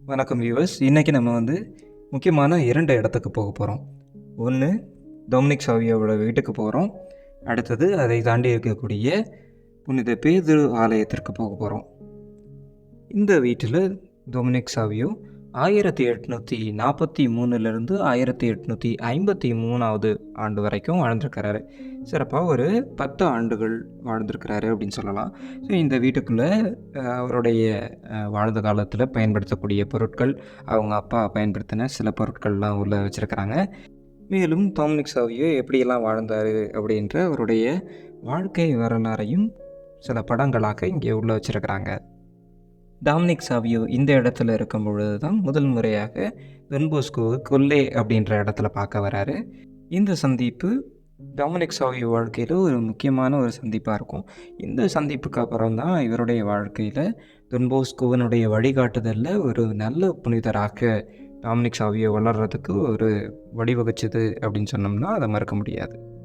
வணக்கம் வியூவர்ஸ் இன்றைக்கி நம்ம வந்து முக்கியமான இரண்டு இடத்துக்கு போக போகிறோம் ஒன்று டொமினிக் சாவியோட வீட்டுக்கு போகிறோம் அடுத்தது அதை தாண்டி இருக்கக்கூடிய புனித பேது ஆலயத்திற்கு போக போகிறோம் இந்த வீட்டில் டொமினிக் சாவியோ ஆயிரத்தி எட்நூற்றி நாற்பத்தி மூணுலேருந்து ஆயிரத்தி எட்நூற்றி ஐம்பத்தி மூணாவது ஆண்டு வரைக்கும் வாழ்ந்திருக்கிறாரு. சிறப்பாக ஒரு பத்து ஆண்டுகள் வாழ்ந்திருக்கிறாரு அப்படின்னு சொல்லலாம். ஸோ இந்த வீட்டுக்குள்ளே அவருடைய வாழ்ந்த காலத்தில் பயன்படுத்தக்கூடிய பொருட்கள் அவங்க அப்பா பயன்படுத்தின சில பொருட்கள்லாம் உள்ளே வச்சுருக்கிறாங்க. மேலும் டொமினிக் சாவியோ எப்படியெல்லாம் வாழ்ந்தார் அப்படின்ற அவருடைய வாழ்க்கை வரலாறையும் சில படங்களாக இங்கே உள்ளே வச்சுருக்கிறாங்க. டாமினிக் சாவியோ இந்த இடத்துல இருக்கும் பொழுது தான் முதல் முறையாக வென்போஸ்கோவை கொல்லே அப்படின்ற இடத்துல பார்க்க வராரு. இந்த சந்திப்பு டாமினிக் சாவியோ வாழ்க்கையில் ஒரு முக்கியமான ஒரு சந்திப்பாக இருக்கும். இந்த சந்திப்புக்கு அப்புறம் தான் இவருடைய வாழ்க்கையில் தொன்போஸ்கோவனுடைய வழிகாட்டுதலில் ஒரு நல்ல புனிதராக டாமினிக் சாவியோ வளர்கிறதுக்கு ஒரு வழிவகுச்சது அப்படின்னு சொன்னோம்னா அதை மறக்க முடியாது.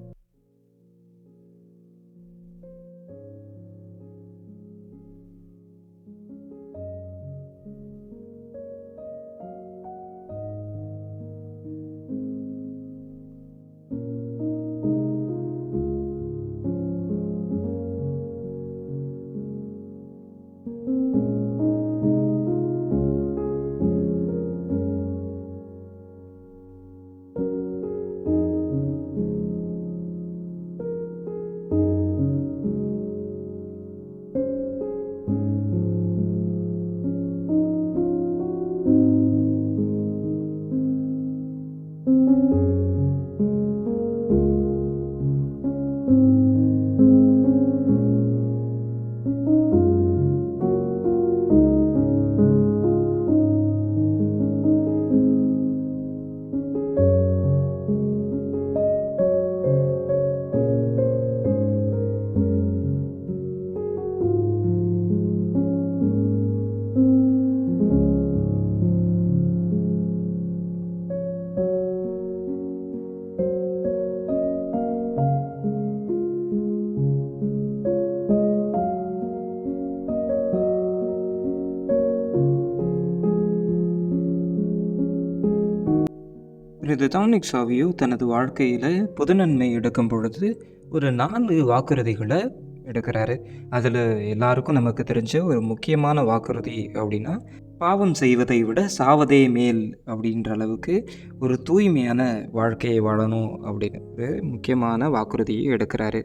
இது டாமினிக் சாவியோ தனது வாழ்க்கையில் பொதுநன்மை எடுக்கும் பொழுது ஒரு நான்கு வாக்குறுதிகளை எடுக்கிறாரு. அதில் எல்லாருக்கும் நமக்கு தெரிஞ்ச ஒரு முக்கியமான வாக்குறுதி அப்படின்னா பாவம் செய்வதை விட சாவதே மேல் அப்படின்ற அளவுக்கு ஒரு தூய்மையான வாழ்க்கையை வாழணும் அப்படின்னு ஒரு முக்கியமான வாக்குறுதியை எடுக்கிறாரு.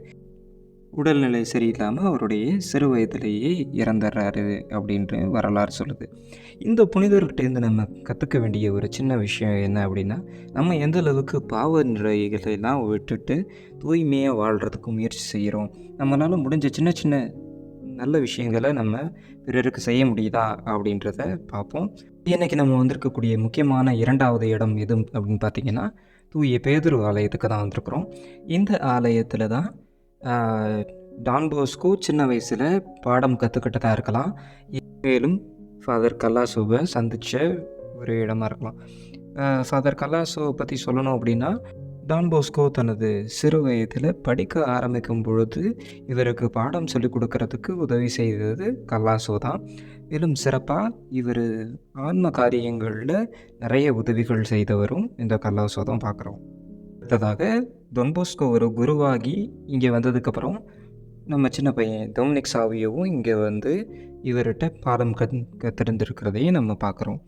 உடல்நிலை சரியில்லாமல் அவருடைய சிறு வயதிலேயே இறந்துடுறாரு அப்படின்ற வரலாறு சொல்லுது. இந்த புனிதர்கிட்டேருந்து நம்ம கற்றுக்க வேண்டிய ஒரு சின்ன விஷயம் என்ன அப்படின்னா நம்ம எந்த அளவுக்கு பாவ நிலைகளை எல்லாம் விட்டுட்டு தூய்மையாக வாழ்கிறதுக்கு முயற்சி செய்கிறோம் நம்மளால் முடிஞ்ச சின்ன சின்ன நல்ல விஷயங்களை நம்ம பிறருக்கு செய்ய முடியுதா அப்படின்றத பார்ப்போம். இன்றைக்கி நம்ம வந்திருக்கக்கூடிய முக்கியமான இரண்டாவது இடம் எது அப்படின்னு பார்த்தீங்கன்னா தூய பேதுரு ஆலயத்துக்கு தான் வந்திருக்கிறோம். இந்த ஆலயத்தில் தான் டான் போஸ்கோ சின்ன வயசில் பாடம் கற்றுக்கிட்டதாக இருக்கலாம். மேலும் ஃபாதர் கல்லாசோவை சந்தித்த ஒரு இடமா இருக்கலாம். ஃபாதர் கல்லாசோவை பற்றி சொல்லணும் அப்படின்னா டான் போஸ்கோ தனது சிறு வயதில் படிக்க ஆரம்பிக்கும் பொழுது இவருக்கு பாடம் சொல்லிக் கொடுக்கறதுக்கு உதவி செய்தது கல்லாசோ தான். மேலும் சிறப்பாக இவர் ஆன்ம காரியங்களில் நிறைய உதவிகள் செய்தவரும் இந்த கல்லாசோ தான் பார்க்குறோம் அடுத்ததாக தொன்போஸ்கோ ஒரு குருவாகி இங்கே வந்ததுக்கப்புறம் நம்ம சின்ன பையன் டொமினிக் சாவியோவும் இங்கே வந்து இவர்கிட்ட பாடம் கத் கத்திருந்திருக்கிறதையும் நம்ம பார்க்குறோம்.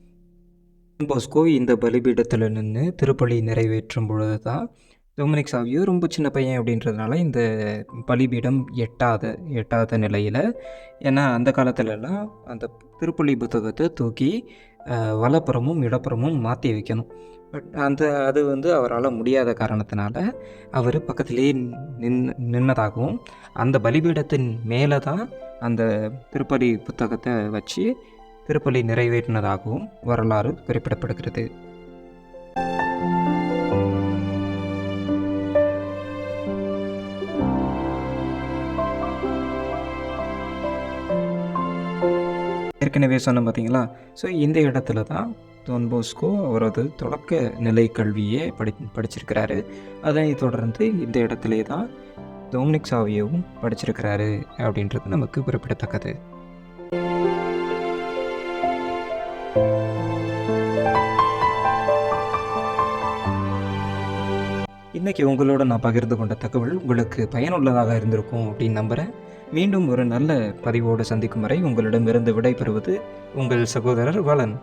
போஸ்கோ இந்த பலிபீடத்தில் நின்று திருப்பலி நிறைவேற்றும் பொழுது தான் டொமினிக் சாவியோ ரொம்ப சின்ன பையன் அப்படின்றதுனால இந்த பலிபீடம் எட்டாத எட்டாத நிலையில் ஏன்னா அந்த காலத்துலலாம் அந்த திருப்பலி புத்தகத்தை தூக்கி வலப்புறமும் இடப்புறமும் மாற்றி வைக்கணும். பட் அந்த அது வந்து அவரால் முடியாத காரணத்தினால அவர் பக்கத்திலேயே நின் நின்னதாகவும் அந்த பலிபீடத்தின் மேலே தான் அந்த திருப்பலி புத்தகத்தை வச்சு திருப்பலி நிறைவேற்றினதாகவும் வரலாறு குறிப்பிடப்படுகிறது. ஏற்கனவே சொன்னோம் பார்த்தீங்களா? ஸோ இந்த இடத்துல தான் டொன் போஸ்கோ அவரது தொடக்க நிலை கல்வியை படி படிச்சிருக்கிறாரு. அதனை தொடர்ந்து இந்த இடத்துல தான் டோமினிக் சாவியவும் படிச்சிருக்கிறாரு அப்படின்றது நமக்கு குறிப்பிடத்தக்கது. இன்றைக்கி உங்களோட நான் பகிர்ந்து கொண்ட தகவல் உங்களுக்கு பயனுள்ளதாக இருந்திருக்கும் அப்படின்னு நம்புகிறேன் மீண்டும் ஒரு நல்ல பதிவோடு சந்திக்கும் வரை உங்களிடமிருந்து விடைபெறுவது உங்கள் சகோதரர் வளன்.